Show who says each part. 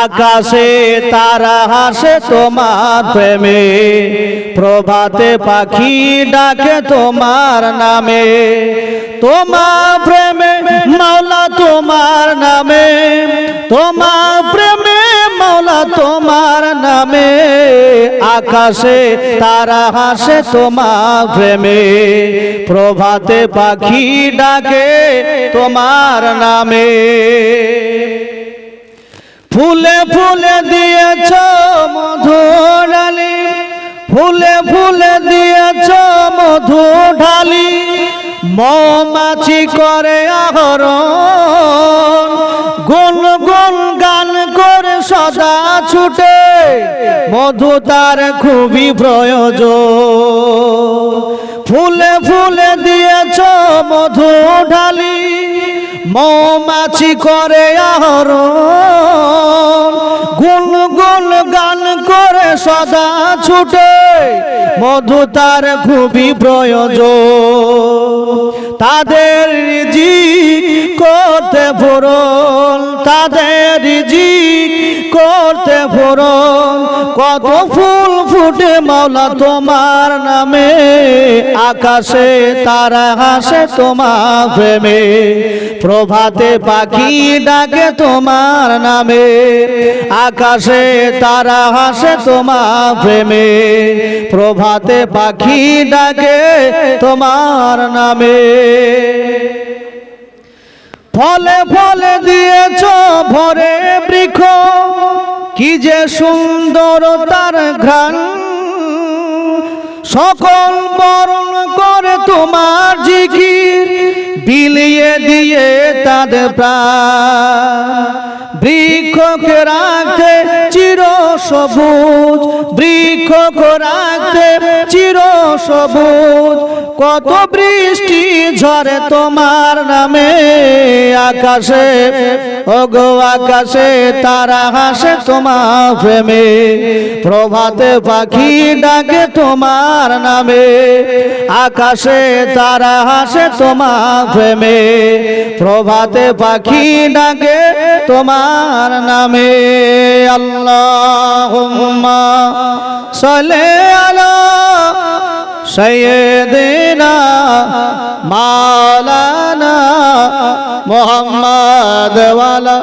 Speaker 1: আকাশে তারা হাসে তোমার প্রেমে প্রভাতে পাখি ডাকে তোমার নামে। তোমার প্রেমে মাওলা তোমার নামে তোমার প্রেমে তোমার নামে, আকাশে, তারা হাসে তোমার প্রেমে। প্রভাতে পাখি ডাকে তোমার নামে। ফুলে ফুলে দিয়েছ মধু ডালি ফুলে ফুলে দিয়েছ মধু ঢালি মৌমাছি করে আহরণ গান করে সদা ছুটে, মধু তার খুবই প্রয়োজন। ফুলে ফুলে দিয়েছ মধু ঢালি, মৌমাছি করে আহরণ। গুন গুন গান করে সদা ছুটে, মধু তার খুবই প্রয়োজন। তাদের জি করতে পূরণ তাদের জি করতে পূরণ কত ফুল ফুটে মাওলা তোমার নামে। আকাশে তারা হাসে তোমার প্রেমে। প্রভাতে পাখি ডাকে তোমার নামে। আকাশে তারা হাসে তোমার প্রেমে। প্রভাতে পাখি ডাকে তোমার নামে। ফলে ফলে দিয়েছ ভরে বৃক্ষ। কি যে সুন্দর তার ঘ্রাণ। সকল বরণ করে তোমার জিকির, বিলিয়ে দিয়ে তাদের প্রাণ। বৃক্ষকে রাখতে চির সবুজ, বৃক্ষ রাখতে চির সবুজ। কত বৃষ্টি ঝরে তোমার নামে আকাশে, ওগো আকাশে তারা হাসে তোমার প্রেমে। প্রভাতে পাখি ডাকে তোমার নামে, আকাশে তারা হাসে তোমার প্রেমে। প্রভাতে পাখি ডাকে তোমার নামে, আল্লাহ। সলে আলা সৈয়দিনা মাওলানা মোহাম্মদ ওয়ালা